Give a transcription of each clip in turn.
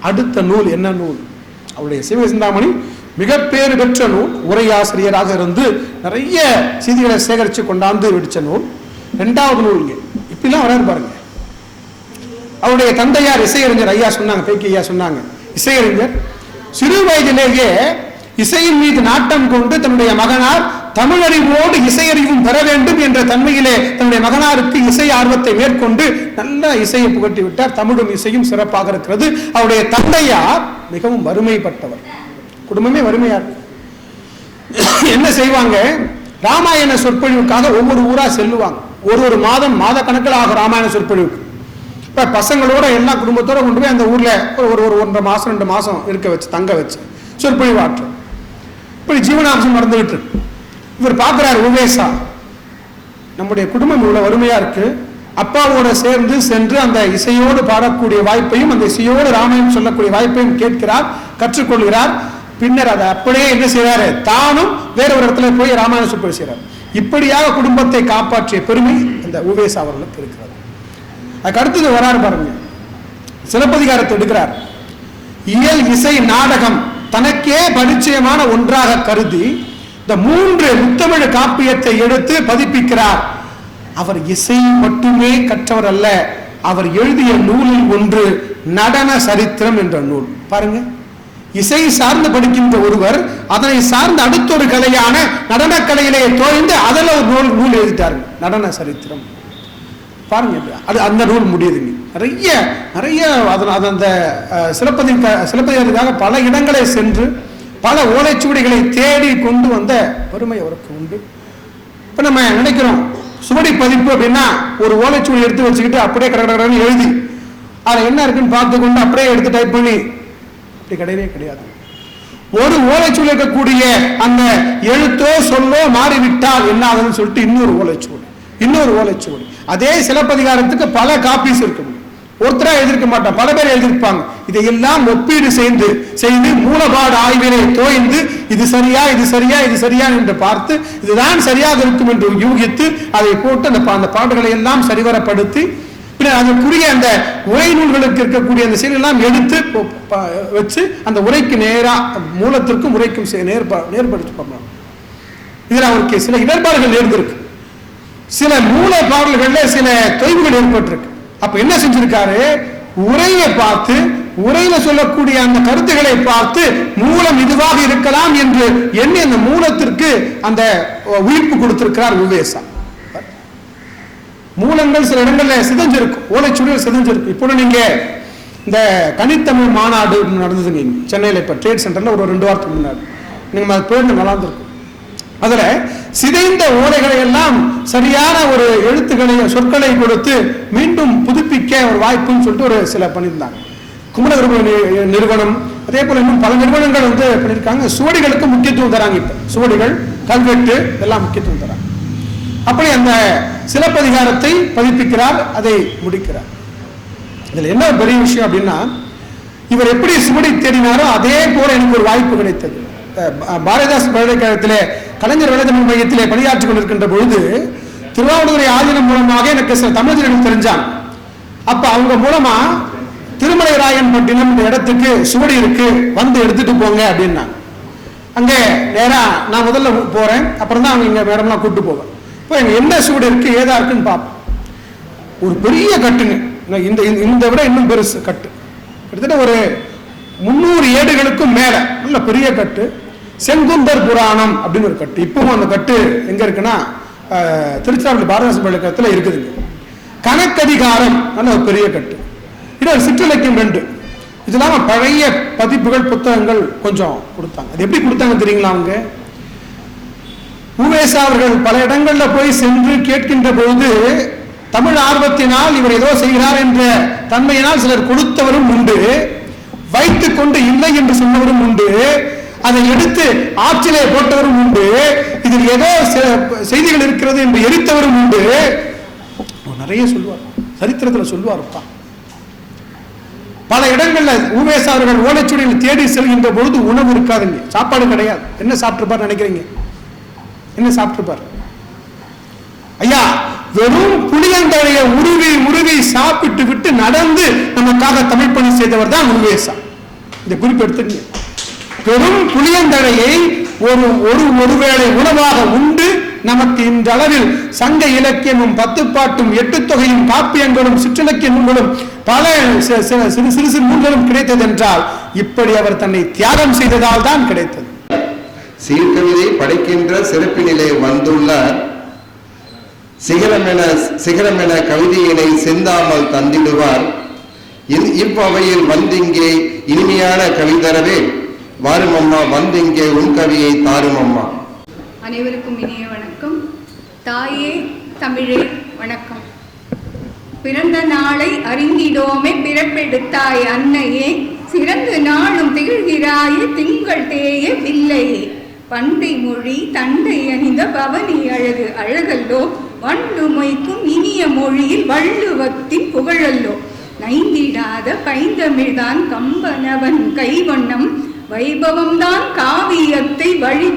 அடுத்த நூல் என்ன நூல்? அவருடைய சிவ சிந்தாமணி மிகப்பேறு பெற்ற நூல். உரையாசிரியராக இருந்து நிறைய செய்திகளை சேகரித்து கொண்டாந்து வெடித்த நூல். ரெண்டாவது நூல் இங்கே. இப்படிலாம் வராரு பாருங்க. அவருடைய தந்தையார் இசையறிஞர் ஐயா சொன்னாங்க பேக்கி ஐயா சொன்னாங்க. இசையறிஞர் சிறு வயதிலேயே இசையின் மீது நாட்டம் கொண்டு தன்னுடைய மகனார் தமிழறிவோடு இசையறிவும் பெற வேண்டும் என்ற தன்மையிலே தன்னுடைய மகனாருக்கு இசை ஆர்வத்தை மேற்கொண்டு நல்ல இசையை புகட்டி விட்டார். தமிழும் இசையும் சிறப்பாக இருக்கிறது. அவருடைய தந்தையார் மிகவும் வறுமைப்பட்டவர். குடும்பமே வறுமையார் என்ன செய்வாங்க? ராமாயண சொற்பொழிவுக்காக ஒவ்வொரு ஊரா செல்லுவாங்க. ஒரு ஒரு மாதம் மாத கணக்கில் ஆகும் ராமாயண சொற்பொழிவுக்கு. இப்ப பசங்களோட எல்லா குடும்பத்தோட கொண்டு போய் அந்த ஊர்ல ஒரு ஒரு ஒன்றரை மாசம் ரெண்டு மாசம் இருக்க வச்சு தங்க வச்சு சொற்பொழிவு இப்படி ஜீவனாம்சம் நடந்துகிட்டு இருக்கு. இவர் பார்க்கிறார் உமேஷா நம்முடைய குடும்பம் இவ்வளோ வறுமையா இருக்கு. அப்பாவோட சேர்ந்து சென்று அந்த இசையோடு பாடக்கூடிய வாய்ப்பையும் அந்த இசையோடு ராமாயணம் சொல்லக்கூடிய வாய்ப்பையும் கேட்கிறார் கற்றுக்கொள்கிறார். பின்னர் அதை அப்படியே என்ன செய்கிறாரு தானும் வேற ஒரு இடத்துல போய் ராமாயண சொற்பொழிவு செய்கிறார் இப்படியாக குடும்பத்தை காப்பாற்றிய பெருமை அந்த உவேசா அவர்களுக்கு இருக்கிறது. அதுக்கு அடுத்தது வராரு பாருங்க. சிலப்பதிகாரத்தை எடுக்கிறார். இயல் இசை நாடகம் தனக்கே பரிச்சயமான ஒன்றாக கருதி இந்த மூன்று முத்தமிழ் காப்பியத்தை எடுத்து பதிப்பிக்கிறார். அவர் இசை மட்டுமே கற்றவர் அல்ல அவர் எழுதிய நூலில் ஒன்று நடன சரித்திரம் என்ற நூல். பாருங்க. இசை சார்ந்து படிக்கின்ற ஒருவர் அதனை சார்ந்த அடுத்த ஒரு கலையான நடனக்கலையிலே தோய்ந்து அதில் ஒரு நூல் நூல் எழுதிட்டாருங்க நடன சரித்திரம். பாருங்க அது அந்த நூல் முடியுதுங்க நிறைய நிறைய அதன் அது அந்த சிலப்பதி சிலப்பதிகாரத்துக்காக பல இடங்களை சென்று பல ஓலைச்சுவடிகளை தேடி கொண்டு வந்த பெருமை அவருக்கு உண்டு. இப்போ நம்ம நினைக்கிறோம் சுவடி பதிப்பு அப்படின்னா ஒரு ஓலைச்சுவடி எடுத்து வச்சுக்கிட்டு அப்படியே கடற்கடன்னு எழுதி அதில் என்ன இருக்குன்னு பார்த்து கொண்டு அப்படியே எடுத்து டைப் பண்ணி அப்படி கிடையவே கிடையாது. ஒரு ஓலைச்சுவடி இருக்கக்கூடிய அந்த எழுத்தோ சொல்லோ மாறிவிட்டால் என்ன ஆகுதுன்னு சொல்லிட்டு இன்னொரு ஓலைச்சுவடி இன்னொரு ஓலைச்சுவடி. அதே சிலப்பதிகாரத்துக்கு பல காப்பீஸ் இருக்கு. ஒருத்தரா எழுதியிருக்க மாட்டான். பல பேர் எழுதியிருப்பாங்க. இதையெல்லாம் ஒப்பீடு செய்து செய்து மூலபாடு ஆய்வினை தோய்ந்து இது சரியா இது சரியா இது சரியா என்று பார்த்து இதுதான் சரியாக இருக்கும் என்று யூகித்து அதை போட்டு அந்த பா- அந்த பாடுகளை எல்லாம் சரிவரப்படுத்தி பின்னர் அதற்குரிய அந்த உரை நூல்களுக்கு இருக்கக்கூடிய அந்த செயலெல்லாம் எடுத்து வச்சு அந்த உரைக்கு நேராக மூலத்திற்கும் உரைக்கும் நேர்பா நேர்படுத்தி பண்ணலாம் இதில் அவருக்கு சில இடர்பாடுகள் இருந்திருக்கு சில மூல பாடல்களில் சில தொய்வுகள் ஏற்பட்டிருக்கு. அப்ப என்ன செஞ்சிருக்காரு? உரையை பார்த்து உரையில சொல்லக்கூடிய அந்த கருத்துக்களை பார்த்து மூலம் இதுவாக இருக்கலாம் என்று எண்ணி அந்த மூலத்திற்கு அந்த உயிர்ப்பு கொடுத்திருக்கிறார் விவேசா. மூலங்கள் சில இடங்கள்ல சிதஞ்சிருக்கும். ஓலைச்சுவடிகள் சிதஞ்சிருக்கும். இப்போ நீங்க இந்த கனித்தமிழ் மாநாடு நடந்ததுங்க. இங்க சென்னையில் இப்போ ட்ரேட் சென்டர்ல ஒரு ரெண்டு வாரத்துக்கு முன்னாடி. நீங்க அது பேருந்து நல்லா இருந்திருக்கும். அதுல சிதைந்த ஓலைகளை எல்லாம் சரியான ஒரு எழுத்துக்களை சொற்களை கொடுத்து மீண்டும் புதுப்பிக்க ஒரு வாய்ப்புன்னு சொல்லிட்டு ஒரு சில பண்ணியிருந்தாங்க. குமரகுரு நிறுவனம் அதே போல இன்னும் பல நிறுவனங்கள் வந்து பண்ணியிருக்காங்க. சுவடிகளுக்கு முக்கியத்துவம் தராங்க இப்போ. சுவடிகள் கல்வெட்டு இதெல்லாம் முக்கியத்துவம் தராங்க. அப்படி அந்த சிலப்பதிகாரத்தை பதிப்பிக்கிறார் அதை முடிக்கிறார். இதுல என்ன பெரிய விஷயம் அப்படின்னா இவர் எப்படி சுவடி தேடினாரோ அதே போல எனக்கு ஒரு வாய்ப்பு கிடைத்தது. பாரதிதாஸ் பல்கலைக்கழகத்திலே கலைஞர் வேலைத்தமிழ் மையத்திலே பணியாற்றிக் கொண்டிருக்கின்ற பொழுது திருவாவூதுறை ஆதீனம் மூலமாக எனக்கு சில தமிழர்கள் தெரிஞ்சாங்க அப்ப அவங்க மூலமா திருமலை ராயன்பட்டினம் இந்த இடத்துக்கு சுவடி இருக்கு வந்து எடுத்துட்டு போங்க அப்படின்னாங்க. அங்கே நேரா நான் முதல்ல போறேன் அப்புறம் தான் அவங்க இங்க மேடம்லாம் கூப்பிட்டு போவேன். இப்போ எங்க என்ன சுவடி இருக்கு ஏதா இருக்குன்னு பார்ப்போம். ஒரு பெரிய கட்டுங்க. இந்த- இந்த விட இன்னும் பெருசு கட்டு. கிட்டத்தட்ட ஒரு முந்நூறு ஏடுகளுக்கும் மேலே நல்ல பெரிய கட்டு. செங்குந்தர் புராணம் அப்படின்னு ஒரு கட்டு. இப்பவும் அந்த கட்டு எங்க இருக்குன்னா அஹ், திருச்சிராப்பள்ளி பாரதாசன் பள்ளிக்கத்தில் இருக்குதுங்க. கணக்கதிகாரம் நல்ல ஒரு பெரிய கட்டு. இது ஒரு சிற்றிலக்கியம் ரெண்டு. இது இல்லாம பழைய பதிப்புகள் புத்தகங்கள் கொஞ்சம் கொடுத்தாங்க. அது எப்படி கொடுத்தாங்க தெரியுங்களா அவங்க? உவேசா அவர்கள் பல இடங்கள்ல போய் சென்று கேட்கின்ற பொழுது தமிழ் ஆர்வத்தினால் இவர் ஏதோ செய்கிறார் என்ற தன்மையினால் சிலர் கொடுத்தவரும் உண்டு வைத்துக் கொண்டு இல்லை என்று சொன்னவரும் உண்டு அதை எடுத்து ஆற்றிலே போட்டவரும் உண்டு. இதில் ஏதோ செய்திகள் இருக்கிறது என்று எரித்தவரும் உண்டு. நிறைய சொல்லுவார் சரித்திரத்துல சொல்லுவார்ப்பா பல இடங்கள்ல ஊவேசா அவர்கள் ஓலைச்சுவடியில் தேடி செல்கின்ற பொழுது உணவு இருக்காதுங்க. சாப்பாடு கிடையாது. என்ன சாப்பிட்டுருப்பார் நினைக்கிறீங்க? என்ன சாப்பிட்டுருப்பார்? ஐயா வெறும் புளியந்தழைய உருவி உருவி சாப்பிட்டு விட்டு நடந்து நமக்காக தமிழ் பணி செய்தவர் தான் உருவேசா இந்த குறிப்பு எடுத்துங்க பெரும் புளியந்தழையை ஒரு ஒரு ஒருவேளை உணவாக உண்டு நமக்கு இந்த அளவில் சங்க இலக்கியமும் பத்துப்பாட்டும் எட்டு தொகையும் காப்பியங்களும் சிற்றிலக்கிய நூல்களும் பல சிறு சிறு சிறு நூல்களும் கிடைத்தது என்றால் இப்படி அவர் தன்னை தியாகம் செய்ததால் தான் கிடைத்தது. சீர்கவிதை படைக்கின்ற சிறப்பினிலே வந்துள்ள சிகரமென சிகரமென கவிதையினை சிந்தாமல் தந்திடுவார். இவ்வகையில் வந்திங்கே இனிமையான கவிதரவே. வாருமம்மா வந்திங்கே உன் கவியை தாருமம்மா. அனைவருக்கும் இனிய வணக்கம். தாயே தமிழே வணக்கம். பிறந்த நாளை அறிந்திடோமே பிறப்பெடுத்தாய் அன்னையே. சிறந்து நாளும் திகழ்கிறாயே திங்கள் தேய வில்லையே பண்டை மொழி தண்டை அணிந்த பவனி அழகு அழகல்லோ. வண்டுமைக்கும் இனிய மொழியில் வள்ளுவத்தின் புகழல்லோ. நைந்திடாத பைந்தமிழ்தான் கம்பனவன் கைவண்ணம். வைபவம்தான் காவியத்தை வழி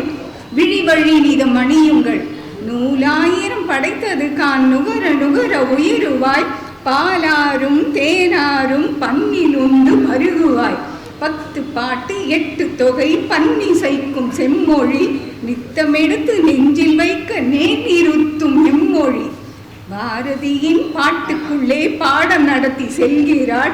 விழி வழி நீதம் அணியுங்கள் நூலாயிரம் படைத்தது கான் நுகர நுகர உயிருவாய். பாலாரும் தேனாரும் பன்னிலுண்டு மருகுவாய். பத்து பாட்டு எட்டு தொகை பன்னிசைக்கும் செம்மொழி. நித்தமெடுத்து நெஞ்சில் வைக்க நேர்நிறுத்தும் எம்மொழி. பாரதியின் பாட்டுக்குள்ளே பாடம் நடத்தி செல்கிறாள்.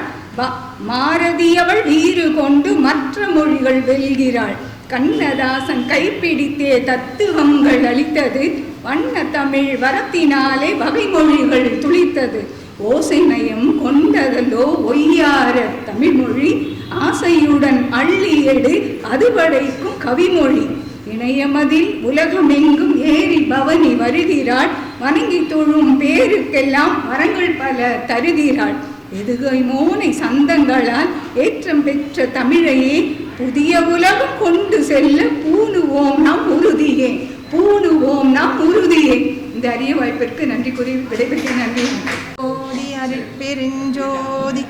மாரதியவள் மாரதி வீறு கொண்டு மற்ற மொழிகள் வெல்கிறாள். கண்ணதாசன் கைப்பிடித்தே தத்துவங்கள் அளித்தது. வண்ண தமிழ் வரத்தினாலே வகைமொழிகள் துளித்தது. ஓசைமயம் கொண்டதலோ ஒய்யார தமிழ்மொழி ஆசையுடன் அள்ளி எடு அது படைக்கும் கவிமொழி இணையமதில் உலகமெங்கும் ஏறி பவனி வருகிறாள். வணங்கி தொழும் பேருக்கெல்லாம் வரங்கள் பல தருகிறாள். எதுகை மோனை சந்தங்களால் ஏற்றம் பெற்ற தமிழையே புதிய உலகம் கொண்டு செல்ல பூணுவோம் நாம் உறுதியே பூணுவோம் நாம் உறுதியே. இந்த அரிய வாய்ப்பிற்கு நன்றி கூறி விடைபெற்று நன்றி. ஓடி அருட்பெருஞ்சோதி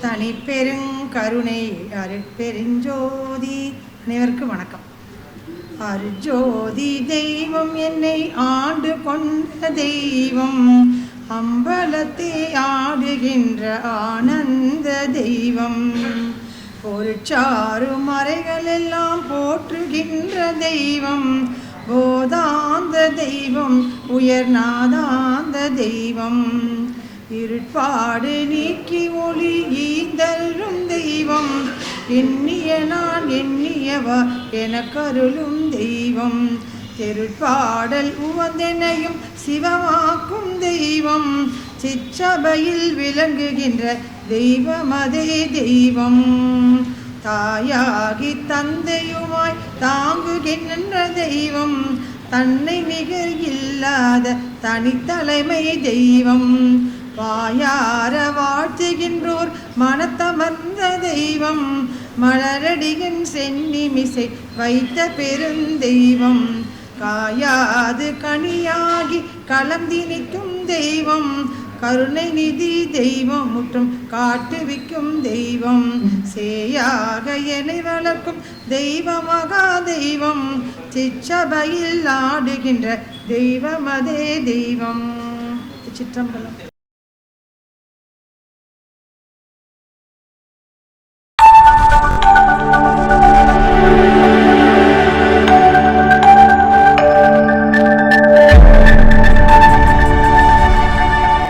தனி பெருங்கருணை அருட்பெருஞ்சோதி அனைவருக்கும் வணக்கம். அருஜோதி தெய்வம் என்னை ஆண்டு கொண்ட தெய்வம் அம்பலத்தை ஆடுகின்ற ஆனந்த தெய்வம். ஒரு சாறு மறைகள் போற்றுகின்ற தெய்வம். போதாந்த தெய்வம் உயர்நாதாந்த தெய்வம். இருட்பாடு நீக்கி ஒளி ஈந்தல்லும் தெய்வம். எண்ணிய நான் எண்ணியவா எனக்கருளும் தெய்வம். திருப்பாடல் உவந்தெனையும் சிவமாக்கும் தெய்வம். சிற்றபையில் விளங்குகின்ற தெய்வமதே தெய்வம். தாயாகி தந்தையுமாய் தாங்குகின்ற தெய்வம். தன்னை நிகர் இல்லாத தனித்தலைமை தெய்வம். வாயார வாழ்த்துகின்றோர் மனத்தமர்ந்த தெய்வம். மலரடியின் சென்னிமிசை வைத்த பெருந்தெய்வம். காயாது கனியாகி கலந்தி நிற்கும் தெய்வம். கருணை நிதி தெய்வம் முற்றும் காட்டுவிக்கும் தெய்வம். சேயாக என்னை வளர்க்கும் தெய்வமகா தெய்வம். சிச்சபையில் ஆடுகின்ற தெய்வமதே தெய்வம். சிற்றம்பலம்.